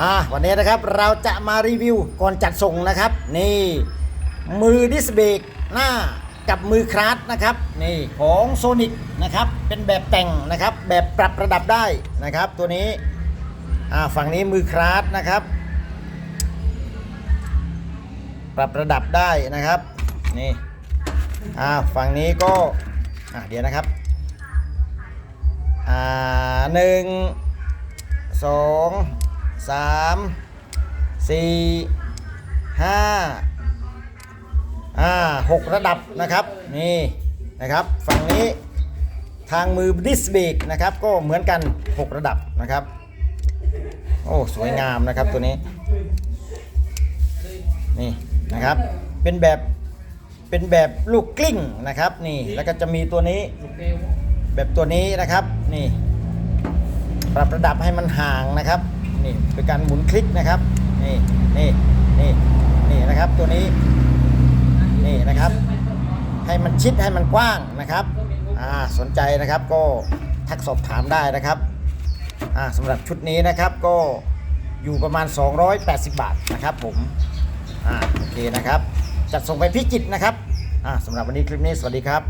อ่าวันนี้นะครับเราจะมารีวิวก่อนจัดส่งนะครับ นี่ มือดิสเบรกหน้ากับมือคลาสนะครับนี่ของโซนิกนะครับเป็นแบบแต่งนะครับ แบบปรับระดับได้นะครับ ตัวนี้อ่าฝั่งนี้มือคลาสนะครับ ปรับระดับได้นะครับนี่อ่าฝั่งนี้ก็อ่าเดี๋ยวนะครับอ่าหนึ่งสอง สามสี่ห้าอ่าหกระดับนะครับนี่นะครับฝั่งนี้ทางมือดิสเบรกนะครับก็เหมือนกัน 6 ระดับนะครับ โอ้สวยงามนะครับตัวนี้นี่นะครับเป็นแบบเป็นแบบลูกกลิ้งนะครับนี่แล้วก็จะมีตัวนี้แบบตัวนี้นะครับนี่ปรับระดับให้มันห่างนะครับ นี่เป็นการหมุนคลิกนะครับนี่นี่นี่นี่นะครับตัวนี้นี่นะครับ ให้มันชิดให้มันกว้างนะครับอ่าสนใจนะครับก็ทักสอบถามได้นะครับอ่าสำหรับชุดนี้นะครับก็อยู่ประมาณ 280 บาทนะครับผมอ่าโอเคนะครับ จัดส่งไปพิจิตนะครับอ่าสำหรับวันนี้คลิปนี้สวัสดีครับ